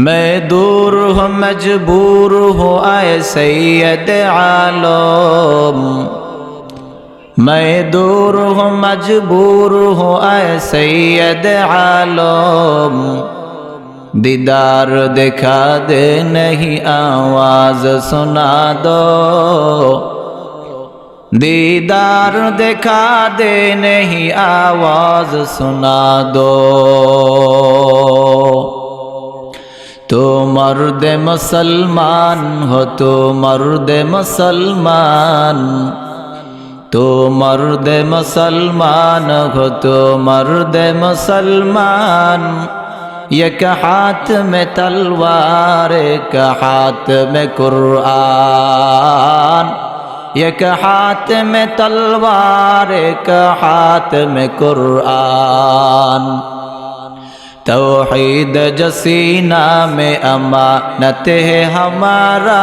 میں دور ہوں مجبور ہوں آئے سید عالم میں دور ہوں مجبور ہوں آئے سید عالم دیدار دکھا دے نہیں آواز سنا دو دیدار دکھا دے نہیں آواز سنا دو তো মরদে মুসলমান, হতো মরদে মুসলমান। তো মরদে মুসলমান, হতো মরদে মুসলমান। এক হাত মে তলবার এক হাত মে কুরআন। এক হাত মে তলবার এক হাত মে কুরআন। توحید جو سینہ میں امانت ہے ہمارا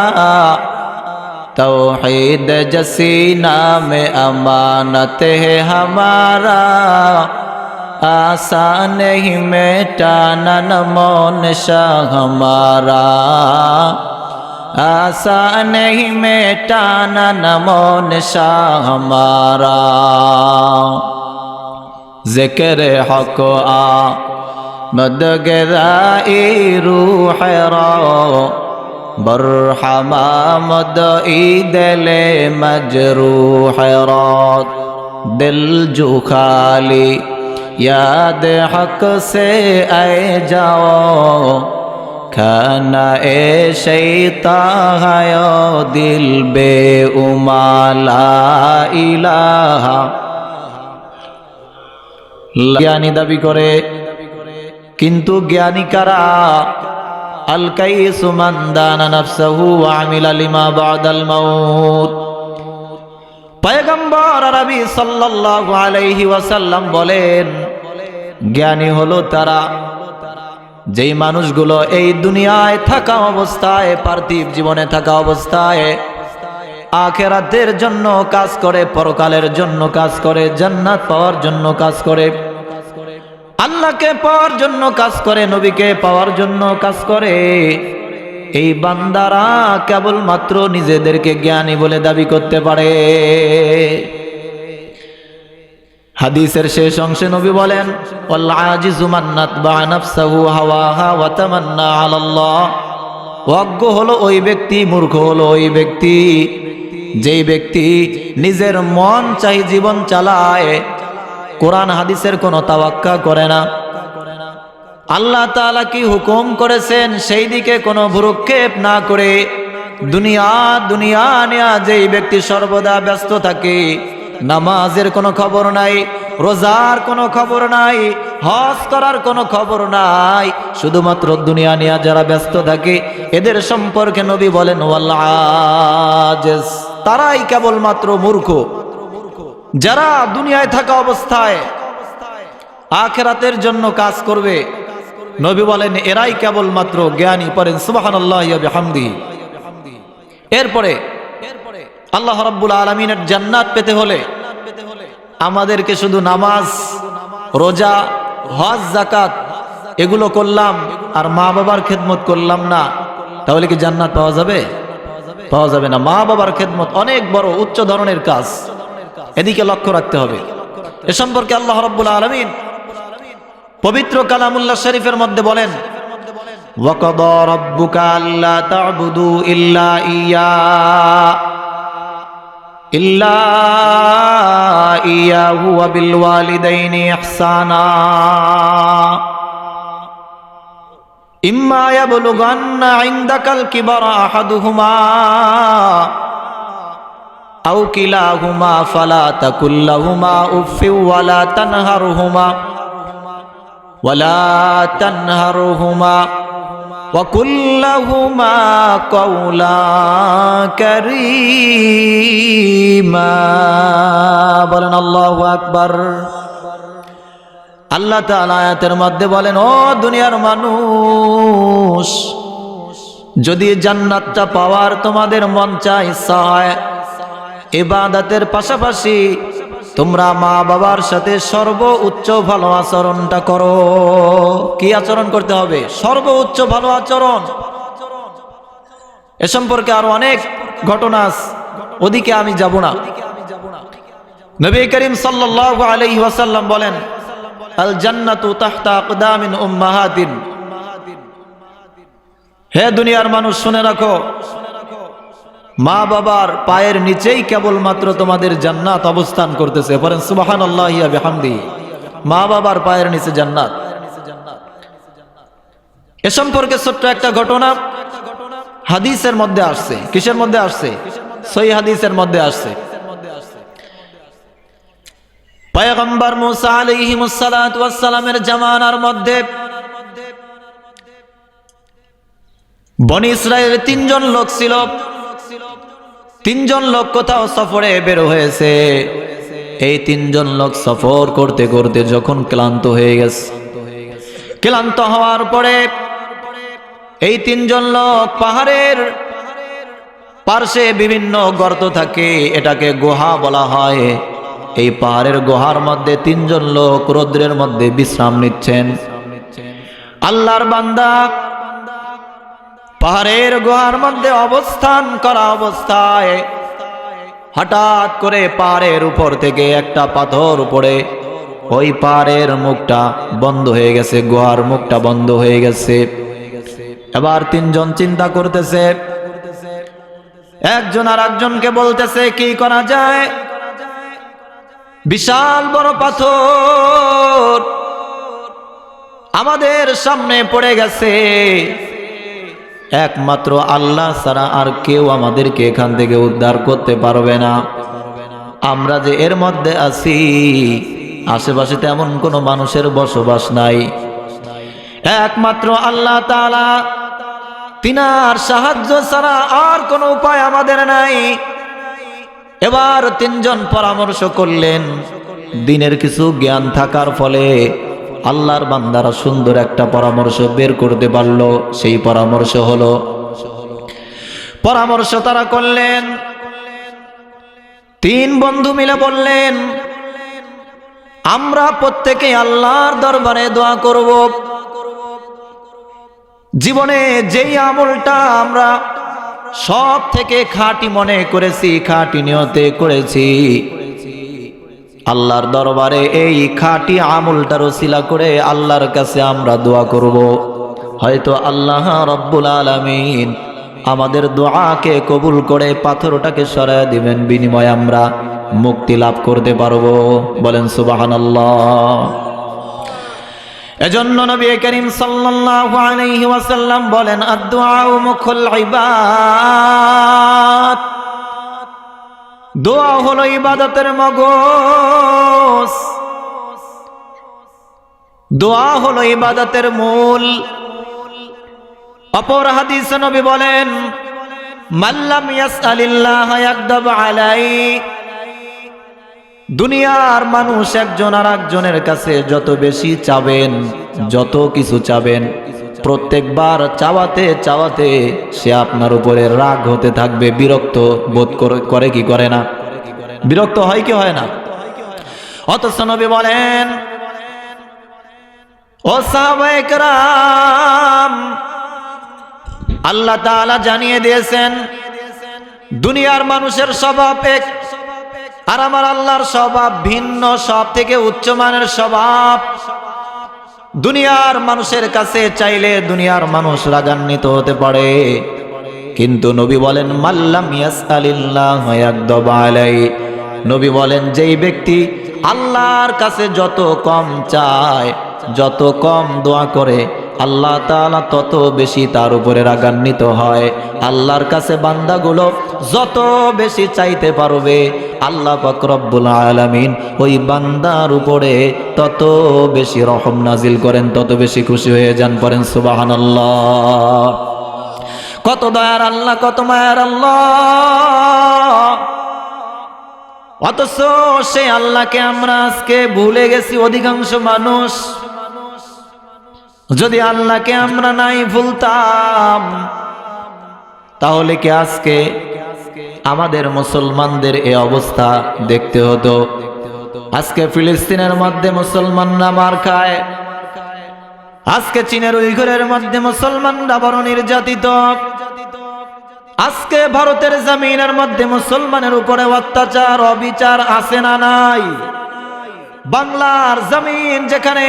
توحید جو سینہ میں امانت ہے ہمارا آسان ہی میٹانا نمون شاہ ہمارا آسان ہی میٹانا نمون شاہ ہمارا ذکر حق آ مدغذائي روح را برحما مدعی دل مجروح را دل جو خالی یاد حق سے اے جاؤ کھانا اے شیطا ہے دل بے اما لا الہ জ্ঞানী দাবি করে কিন্তু জ্ঞানী কারা? ওয়াসাল্লাম বলেন, জ্ঞানী হলো তারা। যেই মানুষগুলো এই দুনিয়ায় থাকা অবস্থায়, পার্থিব জীবনে থাকা অবস্থায়, আখেরাতের জন্য কাজ করে, পরকালের জন্য কাজ করে, জান্নাত পাওয়ার জন্য কাজ করে। আল্লাহকে পাওয়ার জন্য কাজ করে, নবীকে পাওয়ার জন্য কাজ করে। এই বান্দারা কেবলমাত্র নিজেদেরকে জ্ঞানী বলে দাবি করতে পারে। হাদিসের শেষ অংশে নবী বলেন অজ্ঞ হলো ওই ব্যক্তি, মূর্খ হলো ওই ব্যক্তি। যেই ব্যক্তি নিজের মন চাই জীবন চালায় কোরআন হাদিসের কোনো তাওয়াক্কা করে না। আল্লাহ তাআলা কি হুকুম করেছেন? সেই দিকে কোনো ভুরুক্ষেপ না করে দুনিয়া দুনিয়া নেয়া যেই ব্যক্তি সর্বদা ব্যস্ত থাকে, নামাজের কোনো খবর নাই, রোজার কোনো খবর নাই, হজ করার কোনো খবর নাই, শুধুমাত্র দুনিয়া নেয়া যারা ব্যস্ত থাকে, এদের সম্পর্কে নবী বলেন ওয়াল্লাহ তারাই কেবলমাত্র মূর্খ। যারা দুনিয়ায় থাকা অবস্থায় আখেরাতের জন্য কাজ করবে, নবী বলেন, এরাই কেবলমাত্র জ্ঞানী পড়েন সুবাহান এরপরে আল্লাহ রব্বুল আলমিনের জান্নাত পেতে হলে আমাদেরকে শুধু নামাজ, রোজা, হজ জাকাত এগুলো করলাম, আর মা বাবার খেদমত করলাম না। তাহলে কি জান্নাত পাওয়া যাবে? পাওয়া যাবে না। মা বাবার খেদমত অনেক বড়, উচ্চ ধরনের কাজ। এদিকে লক্ষ্য রাখতে হবে এ সম্পর্কে আল্লাহ রব্বুল আলমিন পবিত্র কালামুল্লাহ শরীফের মধ্যে বলেন وقضى ربك ألا تعبدوا إلا إياه إلا إياه وبالوالدين إحسانا إما يبلغن عندك الكبر أحدهما أو كلاهما فلا تكن لهما أف ولا تنهرهما ولا تنهرهما وقل لهما قولا كريما বলেন আল্লাহু আকবার আল্লাহ তাআলা আয়াতের মধ্যে বলেন ও দুনিয়ার মানুষ যদি জান্নাতটা পাওয়ার তোমাদের মন চায় ইচ্ছা হয় ইবাদতের পাশাপাশি তোমরা মা বাবার সাথে সর্বোচ্চ ভালো আচরণটা করো। কি আচরণ করতে হবে? সর্বোচ্চ ভালো আচরণ। এ সম্পর্কে আরও অনেক ঘটনা। ওদিকে আমি যাব না। নবী করিম সাল্লাল্লাহু আলাইহি ওয়াসাল্লাম বলেন আল জান্নাতু তাহতা আকদামিন উম্মাহাতিন। হে দুনিয়ার মানুষ, শুনে রাখো মা বাবার পায়ের নিচেই কেবলমাত্র তোমাদের জান্নাত অবস্থান করতেছে। বলেন সুবাহান আল্লাহ বিহামদি। মা বাবার পায়ের নিচে জান্নাত। এ সম্পর্কে ছোট্ট একটা ঘটনা হাদিসের মধ্যে আসছে। কিসের মধ্যে আসছে? সই হাদিসের মধ্যে আসছে। পয়গম্বর মুসা আলাইহিমুস সালামের জামানার মধ্যে বনি ইসরায়েলের তিনজন লোক ছিল। তিনজন লোক কোথাও সফরে বের হয়েছে। এই তিনজন লোক সফর করতে করতে যখন ক্লান্ত হয়ে গেছে, ক্লান্ত হওয়ার পরে এই তিনজন লোক পাহাড়ের পার্শ্বে বিভিন্ন গর্ত থাকে, এটাকে গুহা বলা হয়। এই পাহাড়ের গুহার মধ্যে তিনজন লোক রৌদ্রের মধ্যে বিশ্রাম নিচ্ছেন। আল্লাহর বান্দা পাহাড়ের গুহার মধ্যে অবস্থান করা অবস্থায় হঠাৎ করে পাহাড়ের উপর থেকে একটা পাথর উপরে ওই পাহাড়ের মুখটা বন্ধ হয়ে গেছে, গুহার মুখটা বন্ধ হয়ে গেছে। এবার তিনজন চিন্তা করতেছে। একজন আর একজনকে বলতেছে, কি করা যায়? বিশাল বড় পাথর আমাদের সামনে পড়ে গেছে। একমাত্র আল্লাহ ছাড়া আর কেউ আমাদেরকে এখান থেকে উদ্ধার করতে পারবে না। আমরা যে এর মধ্যে আছি, আশেপাশে তেমন কোনো মানুষের বসবাস নাই। একমাত্র আল্লাহ তাআলা, তিনার সাহায্য ছাড়া আর কোনো উপায় আমাদের নাই। এবার তিনজন পরামর্শ করলেন, দিনের কিছু জ্ঞান থাকার ফলে আল্লাহর বান্দারা সুন্দর একটা পরামর্শ বের করতে পারল। সেই পরামর্শ হলো, পরামর্শ তারা করলেন। তিন বন্ধু মিলে বললেন, আমরা প্রত্যেকে আল্লাহর দরবারে দোয়া করব। জীবনে যেই আমলটা আমরা সব থেকে খাঁটি মনে করেছি, খাঁটি নিয়তে করেছি আল্লাহর দরবারে এই খাঁটি আমলটার ওসিলা করে আল্লাহর কাছে আমরা দোয়া করব। হয়তো আল্লাহ রব্বুল আলামিন আমাদের দোয়াকে কবুল করে পাথরটাকে সরায় দিবেন, বিনিময়ে আমরা মুক্তি লাভ করতে পারব। বলেন, সুবহানাল্লাহ। এজন্য নবী করিম সাল্লাল্লাহু আলাইহি বলেন, আদ-দুআউ মুখুল দোয়া হলো ইবাদতের মগজ। দোয়া হলো ইবাদতের মূল। অপর হাদিস নবী বলেন মাল্লাম ইয়াসআলিল্লাহ ইয়াকদাব আলাই দুনিয়ার মানুষ একজন আর একজনের কাছে যত বেশি চাবেন, যত কিছু চাবেন প্রত্যেকবার চাওয়াতে চাওয়াতে সে আপনার উপরে রাগ হতে থাকবে, বিরক্ত বোধ করে- কি করে না? বিরক্ত হয় কি হয় না? অথচ নবী বলেন আল্লাহ জানিয়ে দিয়েছেন, দুনিয়ার মানুষের স্বভাব এক আর আমার আল্লাহর স্বভাব ভিন্ন সব থেকে উচ্চমানের স্বভাব দুনিয়ার মানুষের কাছে চাইলে দুনিয়ার মানুষ রাগান্বিত হতে পারে। কিন্তু নবী বলেন মাল্লাম আলাই। নবী বলেন, যেই ব্যক্তি আল্লাহর কাছে যত কম চায়, যত কম দোয়া করে আল্লাহ তাআলা তত বেশি তার উপরে রাগান্বিত হয়। আল্লাহর কাছে বান্দাগুলো যত বেশি চাইতে পারবে, আল্লাহ পাক রব্বুল আলামিন ওই বান্দার উপরে তত বেশি রহম নাজিল করেন, তত বেশি খুশি হয়ে যান পড়েন, সুবহানাল্লাহ। কত দয়ার আল্লাহ, কত মায়ার আল্লাহ। অথচ সে আল্লাহকে আমরা আজকে ভুলে গেছি, অধিকাংশ মানুষ। যদি আল্লাহকে আমরা নাই ভুলতাম, তাহলে কি আজকে আমাদের মুসলমানদের এ অবস্থা দেখতে হতো? আজকে ফিলিস্তিনের মধ্যে মুসলমানরা মার খায়। আজকে চীনের উইঘুরের মধ্যে মুসলমানরা বড় নির্যাতিত। আজকে ভারতের জমিনের মধ্যে মুসলমানের উপরে অত্যাচার, অবিচার আসে না নাই? বাংলার জমিন যেখানে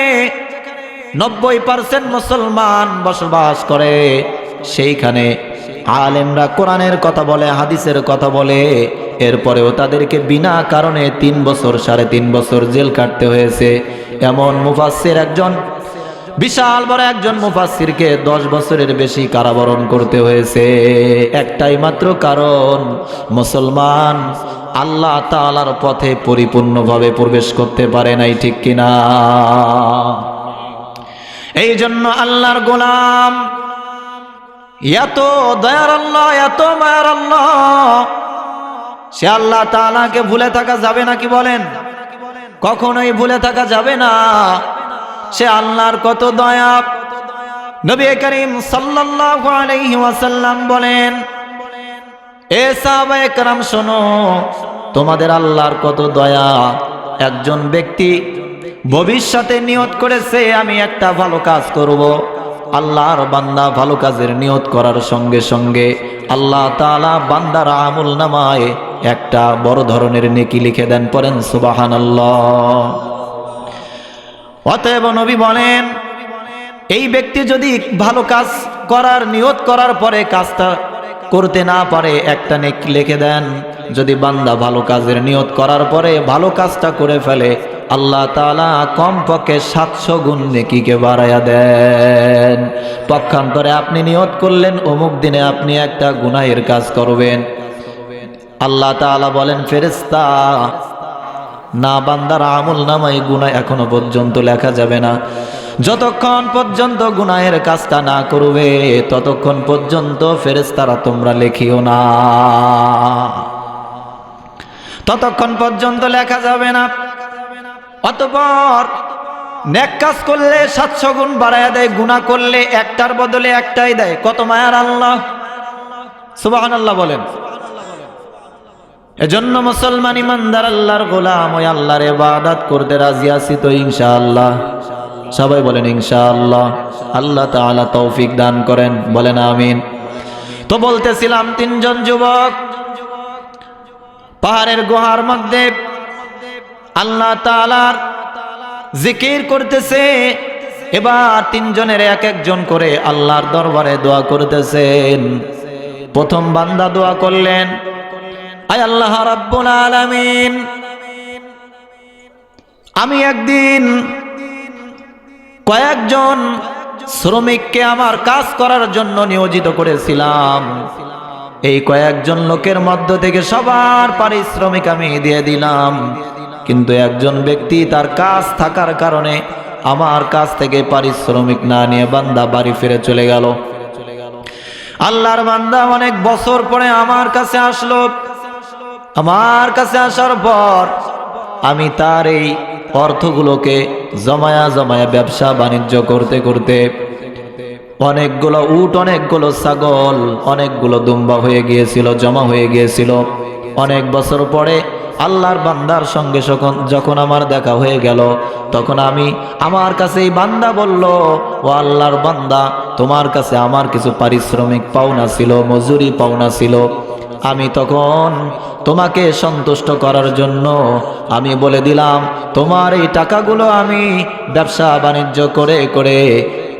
নব্বই পার্সেন্ট মুসলমান বসবাস করে। সেইখানে আলেমরা কোরআনের কথা বলে, হাদিসের কথা বলে। এরপরেও তাদেরকে বিনা কারণে তিন বছর, সাড়ে তিন বছর জেল কাটতে হয়েছে। এমন মুফাসসির একজন, বিশাল বড় একজন মুফাসসিরকে দশ বছরের বেশি কারাবরণ করতে হয়েছে। একটাই মাত্র কারণ, মুসলমান আল্লাহ তাআলার পথে পরিপূর্ণভাবে প্রবেশ করতে পারে নাই, ঠিক কিনা? এই জন্য আল্লাহর গোলাম, এত দয়ার আল্লাহ, এত মায়ার আল্লাহ, সে আল্লাহ তালাকে ভুলে থাকা যাবে না কি বলেন? কখনোই ভুলে থাকা যাবে না। সে আল্লাহর কত দয়া। নবী করিম সাল্লাম বলেন, এ সাহবাহাম শোনো, তোমাদের আল্লাহর কত দয়া। একজন ব্যক্তি ভবিষ্যতে নিয়ত করেছে, আমি একটা ভালো কাজ করব। আল্লাহর বান্দা ভালো কাজের নিয়ত করার সঙ্গে সঙ্গে আল্লাহ তাআলা বান্দার আমল নামায় একটা বড় ধরনের নেকি লিখে দেন, পড়েন, সুবহানাল্লাহ। অতএব নবী বলেন, এই ব্যক্তি যদি ভালো কাজ করার, নিয়ত করার পরে কাজটা করতে না পারে, একটা নেকি লিখে দেন। যদি বান্দা ভালো কাজের নিয়ত করার পরে ভালো কাজটা করে ফেলে আল্লাহ তাআলা কম পক্ষে সাতশো গুণ নেকিকে বাড়াইয়া দেন। পক্ষান্তরে আপনি নিয়ত করলেন, অমুক দিনে আপনি একটা গুনাহের কাজ করবেন। আল্লাহ তাআলা বলেন ফেরেস্তা না বান্দার আমল নামাই গুনাহ এখনও পর্যন্ত লেখা যাবে না। যতক্ষণ পর্যন্ত গুনাহের কাজটা না করবে, ততক্ষণ পর্যন্ত ফেরেস্তারা তোমরা লেখিও না। ততক্ষণ পর্যন্ত লেখা যাবে না। অতপর নেক কাজ করলে সাতশো গুণ বাড়ায় দেয়, গুণা করলে একটার বদলে একটাই দেয়। কত মায়ার আল্লাহ। সুবাহান আল্লাহ বলেন। এজন্য মুসলমান ইমানদার আল্লাহর গোলাম, ওই আল্লাহর ইবাদত করতে রাজি আছি তো ইনশাআল্লাহ। সবাই বলেন ইনশাআল্লাহ। আল্লাহ তাআলা তৌফিক দান করেন। বলেন আমিন। তো বলতেছিলাম, তিনজন যুবক পাহাড়ের গুহার মধ্যে আল্লাহ তাআলার জিকির করতেছে। এবার তিনজনের এক একজন করে আল্লাহর দরবারে দোয়া করতেছেন। প্রথম বান্দা দোয়া করলেন, আয় আল্লাহ রাব্বুল আলামিন, আমি একদিন কয়েকজন শ্রমিককে আমার কাজ করার জন্য নিয়োজিত করেছিলাম। এই কয়েকজন লোকের মধ্য থেকে সবার পারিশ্রমিক আমি দিয়ে দিলাম। কিন্তু একজন ব্যক্তি তার কাজ থাকার কারণে আমার কাছ থেকে পারিশ্রমিক না নিয়ে বান্দা বাড়ি ফিরে চলে গেল। আল্লাহর বান্দা অনেক বছর পরে আমার কাছে আসলো। আমার কাছে আসার পর আমি তার এই অর্থগুলোকে জমায়া জমায়া ব্যবসা বাণিজ্য করতে করতে অনেকগুলো উট, অনেকগুলো ছাগল, অনেকগুলো দুম্বা হয়ে গিয়েছিল, জমা হয়ে গিয়েছিল। অনেক বছর পরে আল্লাহর বান্দার সঙ্গে যখন আমার দেখা হয়ে গেল, তখন আমি আমার কাছে এই বান্দা বলল, ও আল্লাহর বান্দা, তোমার কাছে আমার কিছু পারিশ্রমিক পাওনা ছিল, মজুরি পাওনা ছিল। আমি তখন তোমাকে সন্তুষ্ট করার জন্য আমি বলে দিলাম, তোমার এই টাকাগুলো আমি ব্যবসা বাণিজ্য করে করে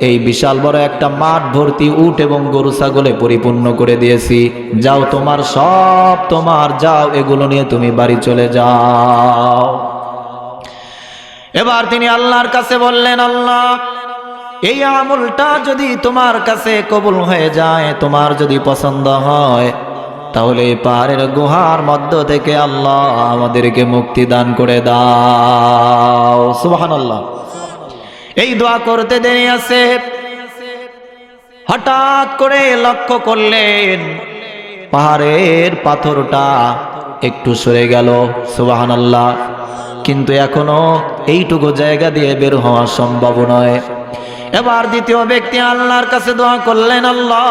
এই বিশাল বড় একটা মাঠ ভর্তি উট এবং গরু ছাগলে পরিপূর্ণ করে দিয়েছি। যাও তোমার সব তোমার, যাও এগুলো নিয়ে তুমি বাড়ি চলে যাও। এবার তিনি আল্লাহর কাছে বললেন, আল্লাহ, এই আমলটা যদি তোমার কাছে কবুল হয়ে যায়, তোমার যদি পছন্দ হয়, তাহলে পাহাড়ের গুহার মধ্য থেকে আল্লাহ আমাদেরকে মুক্তি দান করে দাও। সুবাহান আল্লাহ এই দোয়া করতে দেরি আছে। হঠাৎ করে লক্ষ্য করলেন, পাহাড়ের পাথরটা একটু সরে গেল সুবাহান আল্লাহ কিন্তু এখনও এইটুকু জায়গা দিয়ে বের হওয়া সম্ভব নয়। এবার দ্বিতীয় ব্যক্তি আল্লাহর কাছে দোয়া করলেন, আল্লাহ,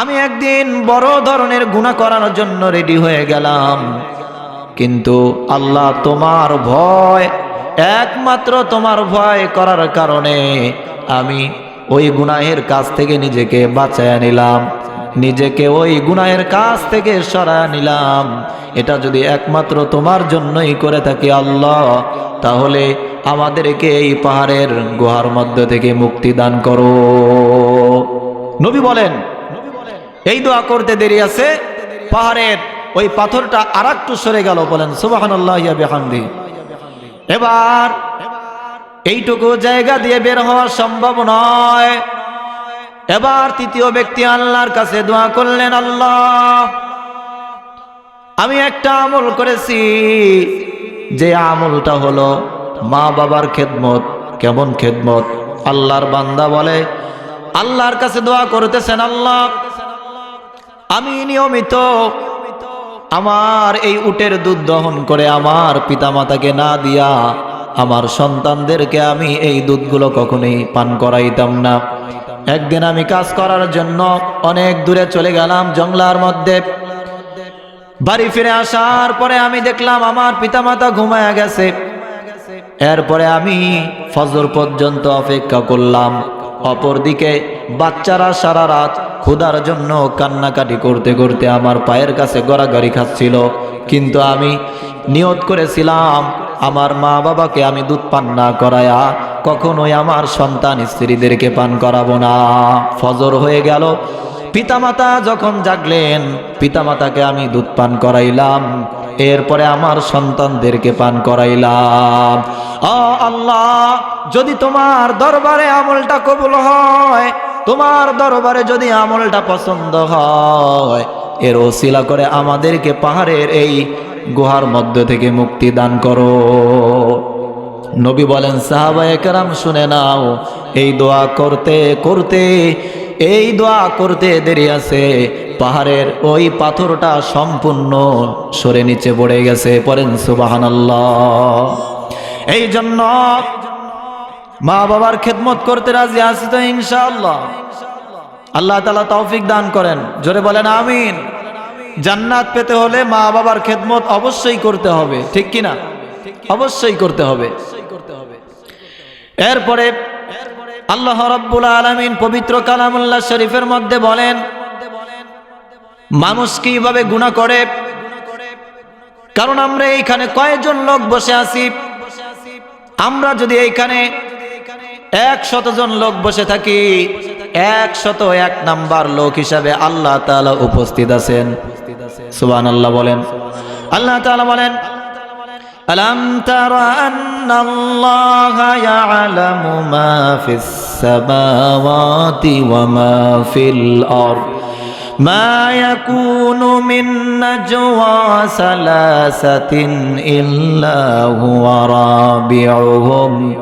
আমি একদিন বড় ধরনের গুণা করার জন্য রেডি হয়ে গেলাম। কিন্তু আল্লাহ তোমার ভয় একমাত্র তোমার ভয় করার কারণে আমি ওই গুনাহের কাছ থেকে নিজেকে বাঁচায় নিলাম। নিজেকে ওই গুনাহের কাছ থেকে সরা নিলাম। এটা যদি একমাত্র তোমার জন্যই করে থাকি আল্লাহ, তাহলে আমাদেরকে এই পাহাড়ের গুহার মধ্য থেকে মুক্তি দান করো। নবী বলেন, এই দোয়া করতে দেরি আছে, পাহাড়ের ওই পাথরটা আর একটু সরে গেল, বলেন সুবাহান আল্লাহ বেহামদি। এবার এইটুকু জায়গা দিয়ে বের হওয়া সম্ভব নয়। এবার তৃতীয় ব্যক্তি আল্লাহর কাছে দোয়া করলেন, আল্লাহ, আমি একটা আমল করেছি। যে আমলটা হলো মা বাবার খেদমত, কেমন খেদমত? আল্লাহর বান্দা বলে, আল্লাহর কাছে দোয়া করতেছেন, আল্লাহ, আমি নিয়মিত আমার এই উটের দুধ দহন করে আমার পিতামাতাকে না দিয়া আমার সন্তানদেরকে আমি এই দুধগুলো কখনোই পান করাইতাম না। একদিন আমি কাজ করার জন্য অনেক দূরে চলে গেলাম জংলার মধ্যে। বাড়ি ফিরে আসার পরে আমি দেখলাম আমার পিতামাতা ঘুমায়া গেছে। এরপরে আমি ফজর পর্যন্ত অপেক্ষা করলাম। অপরদিকে বাচ্চারা সারা রাত ক্ষুধার জন্য কান্নাকাটি করতে করতে আমার পায়ের কাছে গড়াগড়ি খাচ্ছিল। কিন্তু আমি নিয়ত করেছিলাম, আমার মা বাবাকে আমি দুধ পান না করায়া কখনোই আমার সন্তান স্ত্রীদেরকে পান করাবো না। ফজর হয়ে গেল। পিতামাতা যখন জাগলেন, পিতামাতাকে আমি দুধ পান করাইলাম। এরপরে আমার সন্তানদেরকে পান করাইলাম। আল্লাহ, যদি তোমার দরবারে আমলটা কবুল হয় তোমার দরবারে যদি আমলটা পছন্দ হয়, এর ওসিলা করে আমাদেরকে পাহাড়ের এই গুহার মধ্য থেকে মুক্তি দান করো। নবী বলেন, সাহাবা একরাম, শুনে নাও, এই দোয়া করতে করতে, এই দোয়া করতে দেরি আছে। পাহাড়ের ওই পাথরটা সম্পূর্ণ সরে নিচে পড়ে গেছে। পরেন সুবাহান এই জন্য মা বাবার খেদমত করতে রাজি আছি তো ইনশাআল্লাহ। আল্লাহ তালা তৌফিক দান করেন। জোরে বলেন আমিন। জান্নাত পেতে হলে মা বাবার খেদমত অবশ্যই করতে হবে, ঠিক কিনা? অবশ্যই করতে হবে। এরপরে আল্লাহ রব্বুল আলমিন পবিত্র কালামুল্লাহ শরীফের মধ্যে বলেন, মানুষ কীভাবে গুণা করে? কারণ আমরা এইখানে কয়েকজন লোক বসে আছি? আমরা যদি এইখানে এক শতজন লোক বসে থাকি এক শত এক নাম্বার লোক হিসাবে আল্লাহ তাআলা উপস্থিত আছেন সুবান আল্লাহ বলেন আল্লাহ তাআলা বলেন ألم تر أن الله يعلم ما في السماوات وما في الأرض ما يكون من نجوى ثلاثة إلا هو رابعهم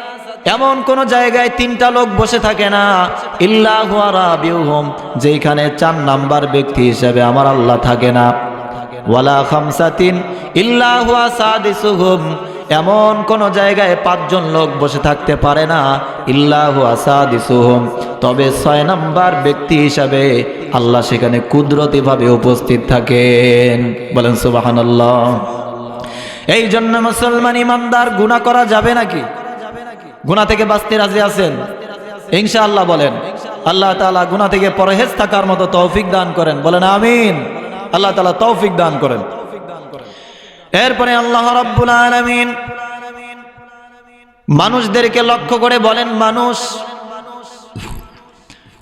এমন কোন জায়গায় তিনটা লোক বসে থাকে না। ইল্লাহু রাবিউহুম যেখানে চার নাম্বার ব্যক্তি হিসেবে আমার আল্লাহ থাকে না। এমন কোন জায়গায় পাঁচজন লোক বসে থাকতে পারে না। ইল্লাহু আসাদিসুহুম, তবে ছয় নাম্বার ব্যক্তি হিসাবে আল্লাহ সেখানে কুদরতিভাবে উপস্থিত থাকেন। বলেন সুবহানাল্লাহ। এই জন্য মুসলমান ইমানদার গুনাহ করা যাবে নাকি? গুনাহ থেকে বাঁচতে রাজি আছেন? ইনশাআল্লাহ বলেন। আল্লাহ তাআলা গুনাহ থেকে পরহেজ থাকার মতো তৌফিক দান করেন। বলেন, আমিন। আল্লাহ তাআলা তৌফিক দান করেন। এরপরে আল্লাহ রাব্বুল আলামিন মানুষদেরকে লক্ষ্য করে বলেন, মানুষ,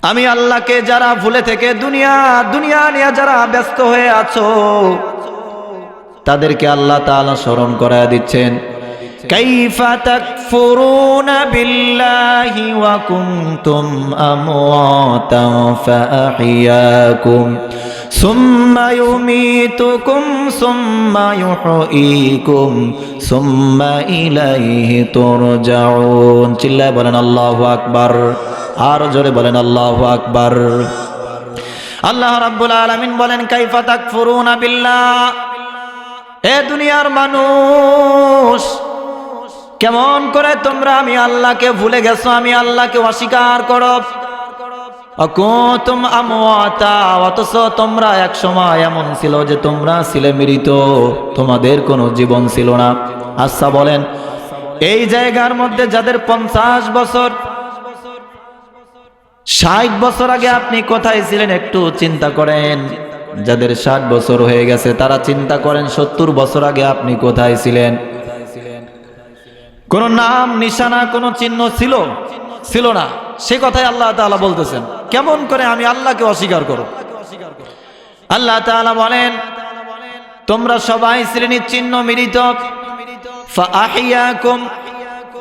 আমি আল্লাহকে যারা ভুলে থেকে দুনিয়া দুনিয়া নিয়ে যারা ব্যস্ত হয়ে আছো, তাদেরকে আল্লাহ তাআলা স্মরণ করায় দিচ্ছেন। كيف تكفرون بالله وكنتم أمواتا فأحياكم ثم يميتكم ثم يحييكم ثم إليه ترجعون চিল্লায় বলেন আল্লাহু আকবার আর জোরে বলেন আল্লাহ আকবার আল্লাহ রাব্বুল আলামিন বলেন কাইফা তাকফুরুনা বিল্লাহ এ দুনিয়ার মানুষ কেমন করে তোমরা আমি আল্লাহকে ভুলে গেছো, আমি আল্লাহকে অস্বীকার করো। অকুতুম আমওয়াতা, অথচ তোমরা এক সময় এমন ছিল যে তোমরা ছিলে মৃত, তোমাদের কোনো জীবন ছিল না। আচ্ছা বলেন, এই জায়গার মধ্যে যাদের পঞ্চাশ বছর, ষাট বছর আগে আপনি কোথায় ছিলেন একটু চিন্তা করেন। যাদের ষাট বছর হয়ে গেছে, তারা চিন্তা করেন সত্তর বছর আগে আপনি কোথায় ছিলেন। কোন নাম, নিশানা, কোন চিহ্ন ছিল? ছিল না। সে কথাই আল্লাহ তাআলা বলতেছেন। কেমন করে আমি আল্লাহকে অস্বীকার করো আল্লাহ তাআলা বলেন, তোমরা সবাই শ্রেণির চিহ্ন মিলিত।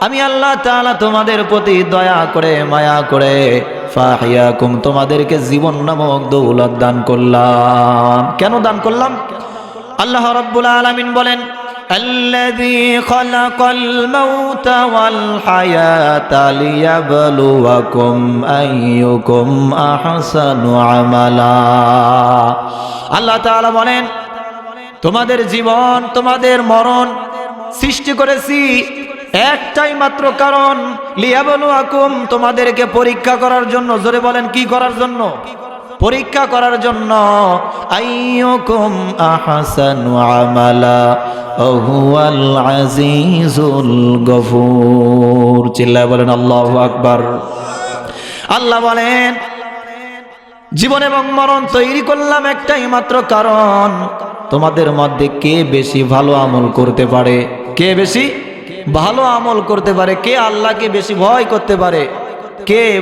আমি আল্লাহ তাআলা তোমাদের প্রতি দয়া করে, মায়া করে ফাহিয়াকুম তোমাদেরকে জীবন নামক দৌলত দান করলাম। কেন দান করলাম? আল্লাহ রাব্বুল আলামিন বলেন الذي خلق الموت والحياة ليبلوكم أيكم أحسن عملا আল্লাহ তাআলা বলেন তোমাদের জীবন তোমাদের মরণ সৃষ্টি করেছি একটাই মাত্র কারণ লিয়াবলুয়াকুম তোমাদেরকে পরীক্ষা করার জন্য জোরে বলেন কি করার জন্য পরীক্ষা করার জন্য বলেন, আল্লাহু আকবার। আল্লাহ বলেন, জীবন এবং মরণ তৈরি করলাম একটাই মাত্র কারণ, তোমাদের মধ্যে কে বেশি ভালো আমল করতে পারে? কে বেশি ভালো আমল করতে পারে? কে আল্লাহকে বেশি ভয় করতে পারে? কে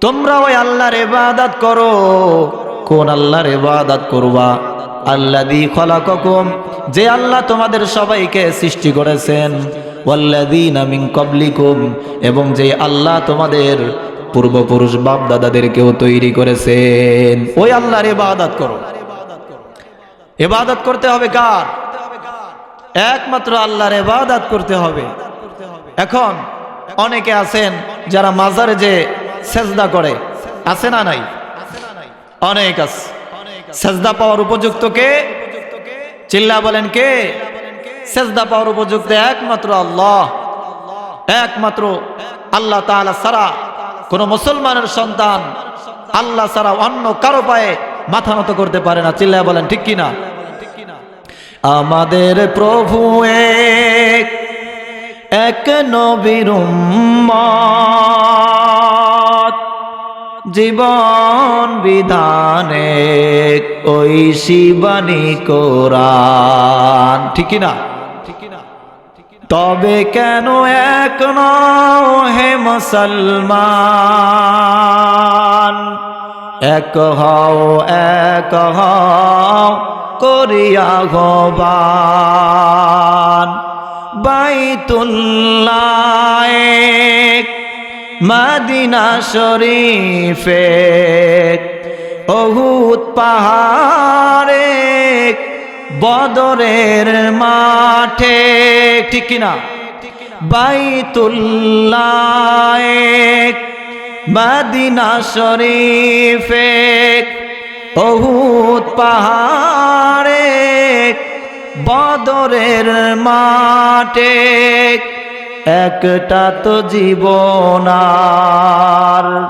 তোমরা ওই আল্লাহর ইবাদত করো। কোন আল্লাহর ইবাদত করবা? আল্লাযী খলাকাকুম, যে আল্লাহ তোমাদের সবাইকে সৃষ্টি করেছেন। এবং যে আল্লাহ তোমাদের পূর্বপুরুষ বাপ দাদাদেরকেও তৈরি করেছেন। ওই আল্লাহর ইবাদত করো। ইবাদত করতে হবে কার? একমাত্র আল্লাহর ইবাদত করতে হবে। এখন অনেকে আছেন যারা মাজারে যে সেজদা করে, আছে না নাই? অনেক আছে। সেজদা পাওয়ার উপযুক্ত কে? চিল্লা বলেন কে? সেজদা পাওয়ার উপযুক্ত একমাত্র আল্লাহ। একমাত্র আল্লাহ তাআলা সারা কোন মুসলমানের সন্তান আল্লাহ সারা অন্য কারও পায়ে মাথা নত করতে পারে না। চিল্লা বলেন ঠিক কিনা? আমাদের প্রভু এক এক নবীর জীবন বিধানে ওই শিবানী কোরআন। ঠিক না তবে কেন এক হে মুসলমান? এক হও এক হও, করিয়া গবান বাইতুল্লাহ মাদিনা শরীফে অহুত পাহাড়ে বদরের মাঠে ঠিক কিনা? বাইতুল্লাহ মাদিনা শরীফে অহুত পাহাড়ে বদরের মাঠে একটা তো জীবনার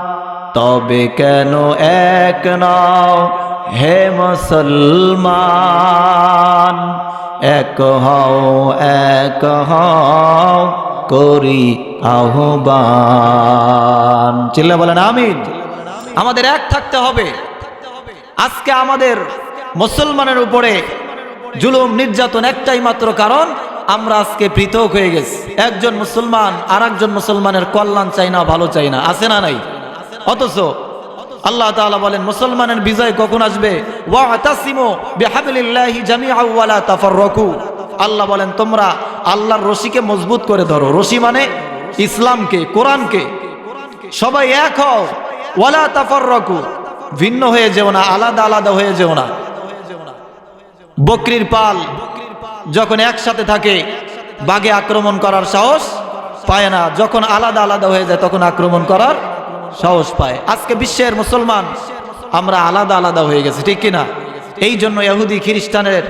তবে কেন এক নাও হে মুসলমান? এক হও এক হও করি আহ্বান। চিল্লা বলেন, আমিন। আমাদের এক থাকতে হবে। আজকে আমাদের মুসলমানের উপরে জুলুম, নির্যাতন একটাই মাত্র কারণ আমরা আজকে পৃথক হয়ে গেছি। একজন মুসলমান আর একজন মুসলমানের কল্যাণ চাই না, ভালো চাই না। আছে না নাই? অথচ আল্লাহ তাআলা বলেন, মুসলমানের বিজয় কখন আসবে? আল্লাহ বলেন, তোমরা আল্লাহর রশিকে মজবুত করে ধরো। রশি মানে ইসলামকে, কোরআনকে। সবাই এক হও, ওয়ালা তাফাররাকু। ভিন্ন হয়ে যেও না, আলাদা আলাদা হয়ে যেও না। বকরির পাল যখন একসাথে থাকে, বাঘে আক্রমণ করার সাহস পায় না। যখন আলাদা আলাদা হয়ে যায়, তখন আক্রমণ করার সাহস পায়। আজকে বিশ্বের মুসলমান, আমরা আলাদা আলাদা হয়ে গেছি, ঠিক কিনা? এই জন্য ইহুদি, খ্রিস্টানের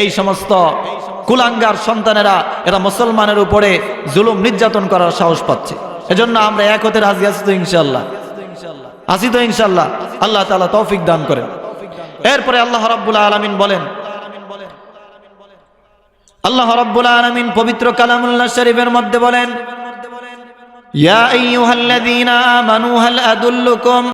এই সমস্ত কুলাঙ্গার সন্তানেরা, এরা মুসলমানের উপরে জুলুম নির্যাতন করার সাহস পাচ্ছে। এজন্য আমরা এক হতে রাজি আছি তো ইনশাল্লাহ আসি তো ইনশাল্লাহ আল্লাহ তালা তৌফিক দান করেন। এরপরে আল্লাহ রাব্বুল আলামিন বলেন আল্লাহ রব্বুল আলমিন পবিত্র কালামুল্লাহ শরীফের মধ্যে বলেন ইয়া আইয়ুহাল্লাযীনা আমানু হাল আদুল্লুকুম